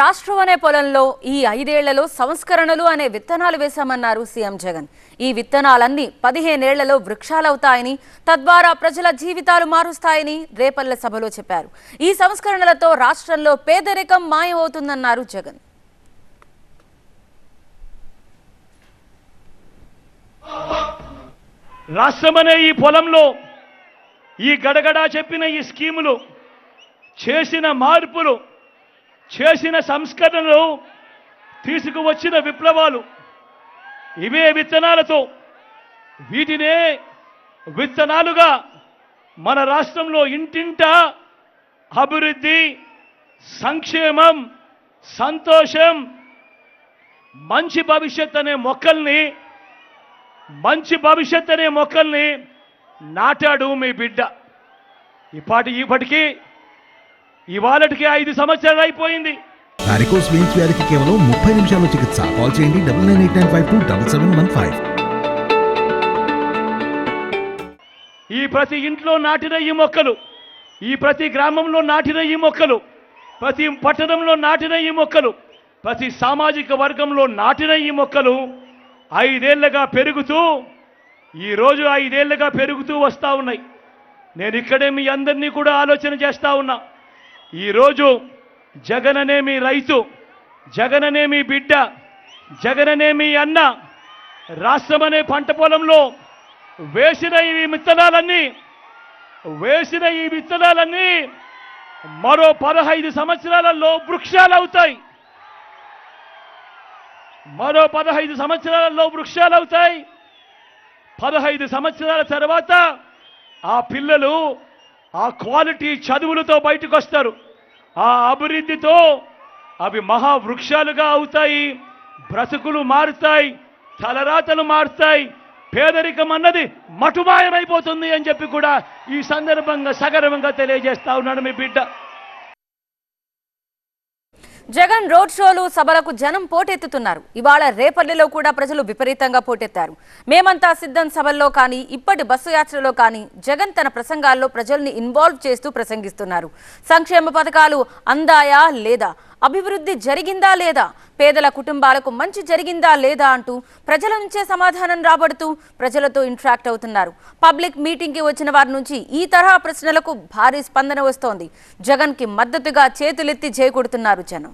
రాష్ట్రం అనే పొలంలో ఈ ఐదేళ్ళలో సంస్కరణలు అనే విత్తనాలు వేశామన్నారు సీఎం జగన్. ఈ విత్తనాలన్నీ పదిహేనేళ్ళలో వృక్షాలవుతాయని తద్వారా ప్రజల జీవితాలు మారుస్తాయని రేపల్లె సభలో చెప్పారు. ఈ సంస్కరణలతో రాష్ట్రంలో పేదరికం మాయమవుతుందన్నారు జగన్. రాష్ట్రమనే ఈ పొలంలో ఈ గడగడా చెప్పిన ఈ స్కీములు చేసిన మార్పులు చేసిన సంస్కరణలు తీసుకువచ్చిన విప్లవాలు ఇవే విత్తనాలతో వీటినే విత్తనాలుగా మన రాష్ట్రంలో ఇంటింట అభివృద్ధి సంక్షేమం సంతోషం మంచి భవిష్యత్ అనే మొక్కల్ని మంచి భవిష్యత్ అనే మొక్కల్ని నాటాడు మీ బిడ్డ. ఇప్పటి ఇప్పటికీ ఇవాళటికి ఐదు సంవత్సరాలు అయిపోయింది. వారికోస్ వెయిన్స్ వ్యాధికి కేవలం ముప్పై నిమిషాల్లో చికిత్స. కాల్ చేయండి double nine eight nine five two double seven one five. ఈ ప్రతి ఇంట్లో నాటిన ఈ మొక్కలు ఈ ప్రతి గ్రామంలో నాటిన ఈ మొక్కలు ప్రతి పట్టణంలో నాటిన ఈ మొక్కలు ప్రతి సామాజిక వర్గంలో నాటిన ఈ మొక్కలు ఐదేళ్ళుగా పెరుగుతూ ఈరోజు ఐదేళ్ళుగా పెరుగుతూ వస్తూ ఉన్నాయి. నేను ఇక్కడే మీ అందరినీ కూడా ఆలోచన చేస్తా ఉన్నా. ఈరోజు జగననేమి మీ రైతు జగననేమి మీ బిడ్డ జగననేమి మీ అన్న రాష్ట్రం అనే పంట పొలంలో వేసిన ఈ విత్తనాలన్నీ వేసిన ఈ విత్తనాలన్నీ మరో పదహైదు సంవత్సరాలలో వృక్షాలు అవుతాయి మరో పదహైదు సంవత్సరాలలో వృక్షాలు అవుతాయి పదహైదు సంవత్సరాల తర్వాత ఆ పిల్లలు ఆ క్వాలిటీ చదువులతో బయటకు వస్తారు. ఆ అభివృద్ధితో అవి మహావృక్షాలుగా అవుతాయి బ్రతుకులు మారుతాయి తలరాతలు మారుతాయి పేదరికం అన్నది మటుమాయమైపోతుంది అని చెప్పి కూడా ఈ సందర్భంగా సగర్వంగా తెలియజేస్తా ఉన్నాడు మీ బిడ్డ. జగన్ రోడ్ షోలు సభలకు జనం పోటెత్తుతున్నారు. ఇవాళ రేపల్లిలో కూడా ప్రజలు విపరీతంగా పోటెత్తారు. మేమంతా సిద్ధం సభల్లో కానీ ఇప్పటి బస్సు యాత్రలో కానీ జగన్ తన ప్రసంగాల్లో ప్రజల్ని ఇన్వాల్వ్ చేస్తూ ప్రసంగిస్తున్నారు. సంక్షేమ పథకాలు అందాయా లేదా? అభివృద్ధి జరిగిందా లేదా? పేదల కుటుంబాలకు మంచి జరిగిందా లేదా అంటూ ప్రజల నుంచే సమాధానం రాబడుతూ ప్రజలతో ఇంటరాక్ట్ అవుతున్నారు. పబ్లిక్ మీటింగ్కి వచ్చిన వారి నుంచి ఈ తరహా ప్రశ్నలకు భారీ స్పందన వస్తోంది. జగన్కి మద్దతుగా చేతులెత్తి చేకూడుతున్నారు జనం.